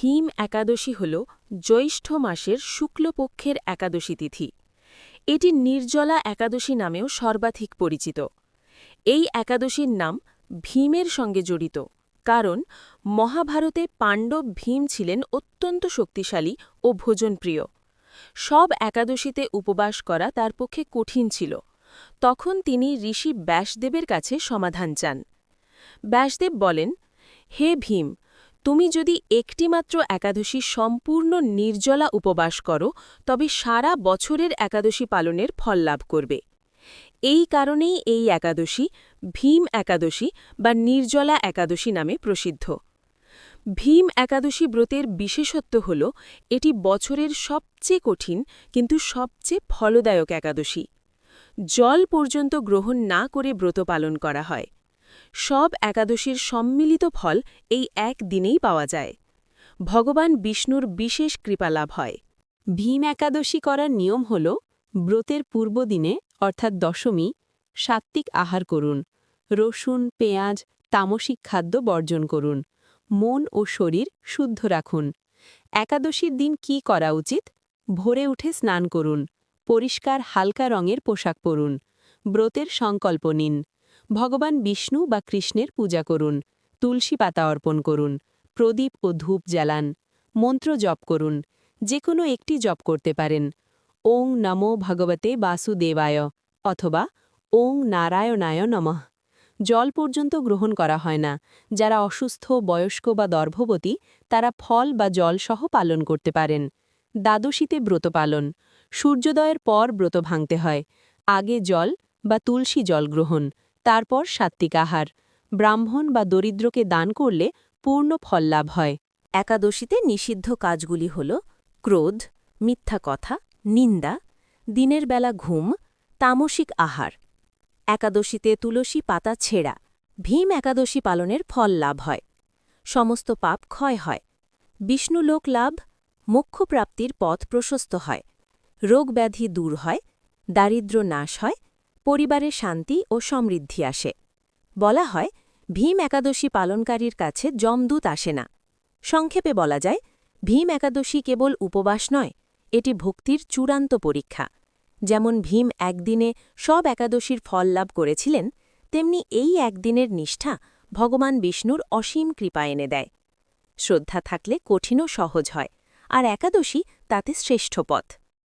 ভীম একাদশী হল জ্যৈষ্ঠ মাসের শুক্লপক্ষের একাদশী তিথি। এটি নির্জলা একাদশী নামেও সর্বাধিক পরিচিত। এই একাদশীর নাম ভীমের সঙ্গে জড়িত, কারণ মহাভারতে পাণ্ডব ভীম ছিলেন অত্যন্ত শক্তিশালী ও ভোজনপ্রিয়। সব একাদশীতে উপবাস করা তার পক্ষে কঠিন ছিল। তখন তিনি ঋষি ব্যাসদেবের কাছে সমাধান চান। ব্যাসদেব বলেন, হে ভীম তুমি যদি একটিমাত্র একাদশী সম্পূর্ণ নির্জলা উপবাস করো, তবে সারা বছরের একাদশী পালনের ফল লাভ করবে। এই কারণেই এই একাদশী ভীম একাদশী বা নির্জলা একাদশী নামে প্রসিদ্ধ। ভীম একাদশী ব্রতের বিশেষত্ব হল, এটি বছরের সবচেয়ে কঠিন কিন্তু সবচেয়ে ফলদায়ক একাদশী। জল পর্যন্ত গ্রহণ না করে ব্রত পালন করা হয়। সব একাদশীর সম্মিলিত ফল এই এক দিনেই পাওয়া যায়। ভগবান বিষ্ণুর বিশেষ কৃপালাভ হয়। ভীম একাদশী করার নিয়ম হল, ব্রতের পূর্বদিনে অর্থাৎ দশমী, সাত্ত্বিক আহার করুন, রসুন, পেঁয়াজ, তামসিক খাদ্য বর্জন করুন, মন ও শরীর শুদ্ধ রাখুন। একাদশীর দিন কি করা উচিত? ভোরে উঠে স্নান করুন, পরিষ্কার হালকা রঙের পোশাক পরুন, ব্রতের সংকল্প নিন। ভগবান বিষ্ণু বা কৃষ্ণের পূজা করুন, তুলসী পাতা অর্পণ করুন, প্রদীপ ও ধূপ জ্বালান, মন্ত্র জপ করুন যে কোনো একটি জপ করতে পারেন। ওং নমো ভগবতে বাসুদেবায় অথবা ওং নারায়ণায় নমঃ। জল পর্যন্ত গ্রহণ করা হয় না। যারা অসুস্থ, বয়স্ক বা গর্ভবতী, তারা ফল বা জল সহ পালন করতে পারেন। দ্বাদশীতে ব্রত পালন। সূর্যোদয়ের পর ব্রত ভাঙতে হয়। আগে জল বা তুলসী জল গ্রহণ। তারপর সাত্ত্বিক আহার। ব্রাহ্মণ বা দরিদ্রকে দান করলে পূর্ণ ফল লাভ হয়। একাদশীতে নিষিদ্ধ কাজগুলি হল ক্রোধ, মিথ্যা কথা, নিন্দা, দিনের বেলা ঘুম, তামসিক আহার। একাদশীতে তুলসী পাতা ছেঁড়া, ভীম একাদশী পালনের ফল লাভ হয়। সমস্ত পাপ ক্ষয় হয়। বিষ্ণুলোক লাভ, মোক্ষপ্রাপ্তির পথ প্রশস্ত হয়। রোগব্যাধি দূর হয় দারিদ্র নাশ হয় পরিবারে শান্তি ও সমৃদ্ধি আসে। বলা হয়, ভীম একাদশী পালনকারীর কাছে যমদূত আসে না। সংক্ষেপে বলা যায়, ভীম একাদশী কেবল উপবাস নয়, এটি ভক্তির চূড়ান্ত পরীক্ষা। যেমন ভীম একদিনে সব একাদশীর ফল লাভ করেছিলেন, তেমনি এই একদিনের নিষ্ঠা ভগবান বিষ্ণুর অসীম কৃপা এনে দেয়। শ্রদ্ধা থাকলে কঠিনও সহজ হয়, আর একাদশী তাতে শ্রেষ্ঠ পথ।